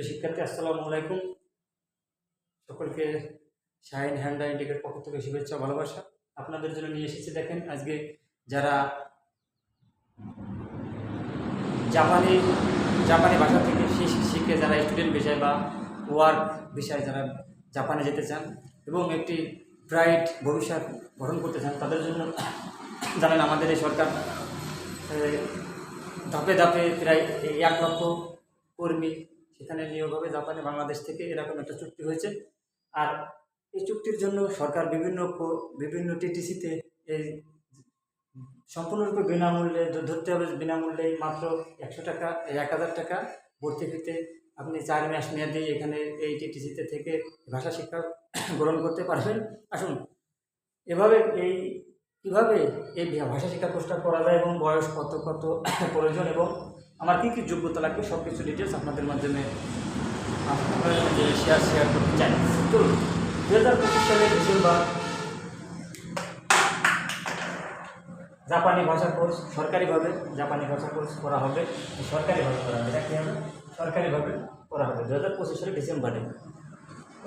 প্রিয় শিক্ষার্থী, আসসালামু আলাইকুম। সকলকে শাহিন হ্যান্ডা ইন্ডিকের পক্ষ থেকে শুভেচ্ছা, ভালোবাসা। আপনাদের জন্য নিয়ে এসেছি, দেখেন, আজকে যারা জাপানি জাপানি ভাষা থেকে শিখে যারা স্টুডেন্ট বিষয় বা ওয়ার্ক বিষয়ে যারা জাপানে যেতে চান এবং একটি ব্রাইট ভবিষ্যৎ গঠন করতে চান, তাদের জন্য জানেন, আমাদের এই সরকার ধাপে ধাপে প্রায় এক লক্ষ কর্মী সেখানে নিয়োগ হবে জাপানে, বাংলাদেশ থেকে, এরকম একটা চুক্তি হয়েছে। আর এই চুক্তির জন্য সরকার বিভিন্ন বিভিন্ন টিটিসিতে এই সম্পূর্ণরূপে বিনামূল্যে ধরতে হবে বিনামূল্যে মাত্র একশো টাকা এক হাজার টাকা ভর্তি ফিতে আপনি চার মাস মেয়াদি এখানে এই টিটিসিতে থেকে ভাষা শিক্ষা গ্রহণ করতে পারবেন। আসুন, এভাবে এই, কীভাবে এই ভাষা শিক্ষা কোর্সটা করা যায় এবং বয়স কত কত প্রয়োজন এবং আমার কী কী যোগ্যতা লাগবে সব কিছু ডিটেলস আপনাদের মাধ্যমে শেয়ার শেয়ার করতে চাই। চলুন দু হাজার পঁচিশ সালের ডিসেম্বর, জাপানি ভাষা কোর্স সরকারিভাবে জাপানি ভাষা কোর্স করা হবে। সরকারিভাবে করা হবে, এটা কী হবে? সরকারিভাবে করা হবে দু হাজার পঁচিশ সালের ডিসেম্বরে।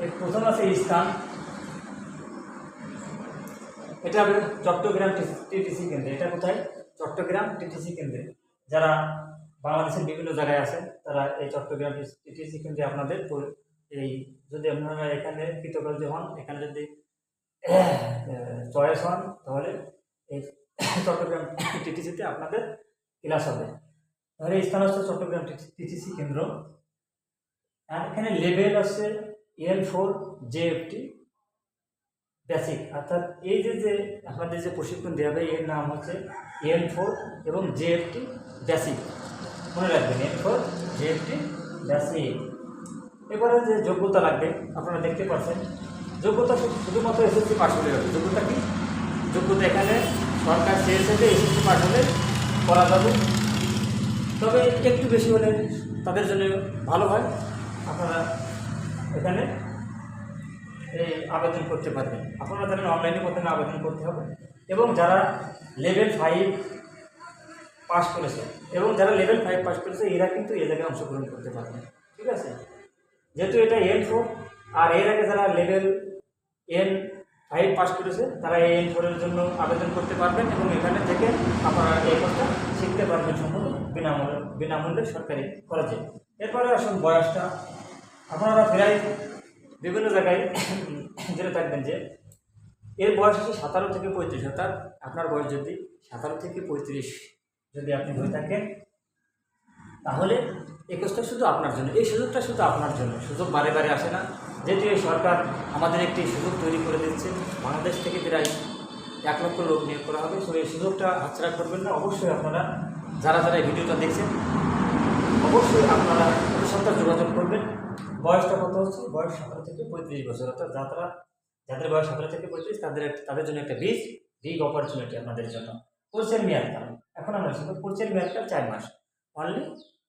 এই প্রথম আছে স্থান এটা হবে চট্টগ্রাম টিটিসি কেন্দ্রে। এটা কোথায়? চট্টগ্রাম টিটিসি কেন্দ্রে। যারা বাংলাদেশের বিভিন্ন জায়গায় আছেন তারা এই চট্টগ্রাম টিটিসি কেন্দ্রে আপনাদের এই যদি আপনারা এখানে কৃতকার্য হন, এখানে যদি চয়েস হন, তাহলে এই চট্টগ্রাম টিটিসিতে আপনাদের ক্লাস হবে। তাহলে স্থান হচ্ছে চট্টগ্রাম টিটিসি কেন্দ্র। আর এখানে লেভেল আছে L four J JFT basic. অর্থাৎ এই যে যে আপনাদের যে প্রশিক্ষণ দেওয়া হবে, এর নাম হচ্ছে এল ফোর এবং জে জেএফটি বেসিক। মনে রাখবেন এন ফোর জেএফটি বেসিক এবারে যে যোগ্যতা লাগবে, আপনারা দেখতে পাচ্ছেন, যোগ্যতা শুধু- শুধুমাত্র এসএসসি পাস হলে হবে। যোগ্যতা কি? যোগ্যতা এখানে সরকার চেয়েছে যে এসএসসি পাস হলে করা যাবে। তবে একটু বেশি হলে তাদের জন্য ভালো হয়। আপনারা এখানে এই আবেদন করতে পারবেন। আপনারা জানেন অনলাইনে প্রথমে আবেদন করতে হবে। এবং যারা লেভেল ফাইভ পাস করেছে। এবং যারা লেভেল ফাইভ পাস করেছে, এরা কিন্তু এ জায়গায় অংশগ্রহণ করতে পারবে ঠিক আছে? যেহেতু এটা এন ফোর আর এর আগে যারা লেভেল এন ফাইভ পাস করেছে, তারা এই এন ফোরের জন্য আবেদন করতে পারবেন এবং এখানে থেকে আপনারা এই কোর্সটা শিখতে পারবেন সম্পূর্ণ বিনামূল্যে বিনামূল্যে সরকারি খরচে এরপরে আসুন বয়সটা। আপনারা প্রায় বিভিন্ন জায়গায় জেনে থাকবেন যে, এর বয়স হচ্ছে সাতারো থেকে পঁয়ত্রিশ, অর্থাৎ আপনার বয়স যদি সাতারো থেকে পঁয়ত্রিশ যদি আপনি হয়ে থাকেন, তাহলে এই কোর্সটা শুধু আপনার জন্য, এই সুযোগটা শুধু আপনার জন্য। সুযোগ বারে বারে আসে না। যেহেতু এই সরকার আমাদের একটি সুযোগ তৈরি করে দিচ্ছে, বাংলাদেশ থেকে প্রায় এক লক্ষ লোক নিয়োগ করা হবে। সো এই সুযোগটা হাতছাড়া করবেন না। অবশ্যই আপনারা, যারা যারা এই ভিডিওটা দেখছেন, অবশ্যই আপনারা ওদের সাথে যোগাযোগ করবেন। বয়সটা কত হচ্ছে? বয়স সতেরো থেকে পঁয়ত্রিশ বছর। অর্থাৎ যারা যাদের বয়স সতেরো থেকে পঁয়ত্রিশ, তাদের তাদের জন্য একটা বিগ বিগ অপরচুনিটি আপনাদের জন্য। কোর্সের মেয়াদটা এখন আমরা শুধু কোর্সের মেয়াদটা চার মাস। অনলি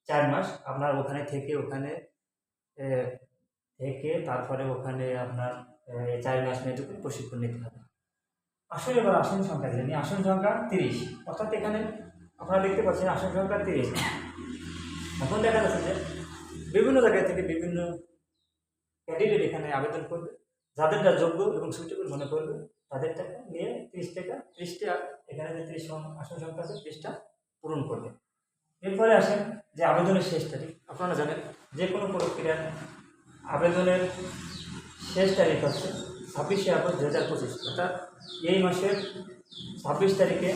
চার মাস আপনার ওখানে থেকে ওখানে থেকে তারপরে ওখানে আপনার চার মাস মেয়াদটুকু প্রশিক্ষণ নিতে হবে। আসলে এবার আসন সংখ্যা নিই। আসন সংখ্যা তিরিশ। অর্থাৎ এখানে আপনারা দেখতে পাচ্ছেন আসন সংখ্যা তিরিশ। এখন দেখা যাচ্ছে যে বিভিন্ন জায়গা থেকে বিভিন্ন ক্যান্ডিডেট এখানে আবেদন করবে। যাদেরটা যোগ্য এবং সুইটেবল মনে করবে তাদের টাকা নিয়ে তিরিশ টাকা ত্রিশটা এখানে যে ত্রিশ আসন সংখ্যা আছে, ত্রিশটা পূরণ করবে। এরপরে আসেন যে আবেদনের শেষ তারিখ। আপনারা জানেন যে কোনো প্রক্রিয়ার আবেদনের শেষ তারিখ হচ্ছে ছাব্বিশে আগস্ট দু হাজার পঁচিশ, অর্থাৎ এই মাসের ছাব্বিশ তারিখে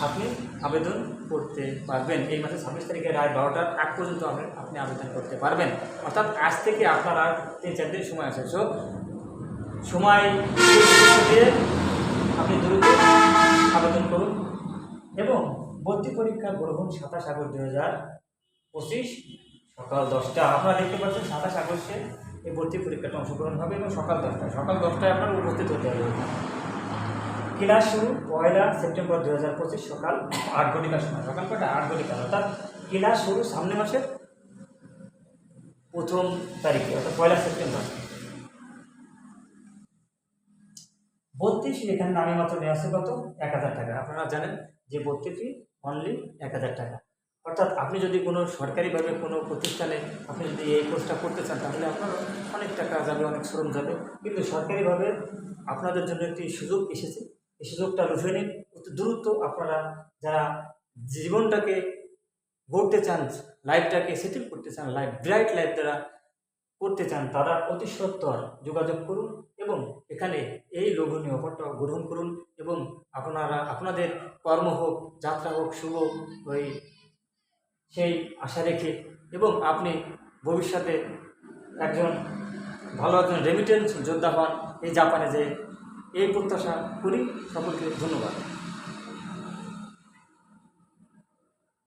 আপনি আবেদন করতে পারবেন। এই মাসের ছাব্বিশ তারিখে রায় বারোটার আগ পর্যন্ত আপনি- আবেদন করতে পারবেন। অর্থাৎ আজ থেকে আপনার আর তিন চার দিন সময় আছে। সো সময় দিয়ে আপনি দ্রুত আবেদন করুন এবং ভর্তি পরীক্ষা গ্রহণ সাতাশ আগস্ট দু হাজার পঁচিশ সকাল দশটা। আপনারা দেখতে পাচ্ছেন সাতাশ আগস্টে এই ভর্তি পরীক্ষাটা অংশগ্রহণ হবে এবং সকাল দশটায় সকাল দশটায় আপনার উপস্থিত হতে হবে। ক্লাস শুরু পয়লা সেপ্টেম্বর দু হাজার পঁচিশ সকাল আট ঘটিকার সময়। সকাল কটা? আট ঘটিকার। অর্থাৎ ক্লাস শুরু সামনে মাসের প্রথম তারিখে, অর্থাৎ পয়লা সেপ্টেম্বর। ফি এখানে নামে মাত্র নেওয়া আছে কত? এক হাজার টাকা। আপনারা জানেন যে ফি অনলি এক হাজার টাকা। অর্থাৎ আপনি যদি কোনো সরকারিভাবে কোনো প্রতিষ্ঠানে আপনি যদি এই কোর্সটা করতে চান, তাহলে আপনার অনেক টাকা যাবে, অনেক শ্রম যাবে। কিন্তু সরকারিভাবে আপনাদের জন্য একটি সুযোগ এসেছে। এই সুযোগটা লুফে নিন। অতি দ্রুত আপনারা যারা জীবনটাকে গড়তে চান লাইফটাকে সেটেল করতে চান লাইফ ব্রাইট লাইফ যারা করতে চান, তারা অতি সত্তর যোগাযোগ করুন এবং এখানে এই লোভনীয় অফারটা গ্রহণ করুন এবং আপনারা, আপনাদের কর্ম হোক, যাত্রা হোক, শুভ ওই সেই আশা রেখে এবং আপনি ভবিষ্যতে একজন ভালো একজন রেমিটেন্স যোদ্ধা হন, এই জাপানে যে এই প্রত্যাশা করি। সকলকে ধন্যবাদ।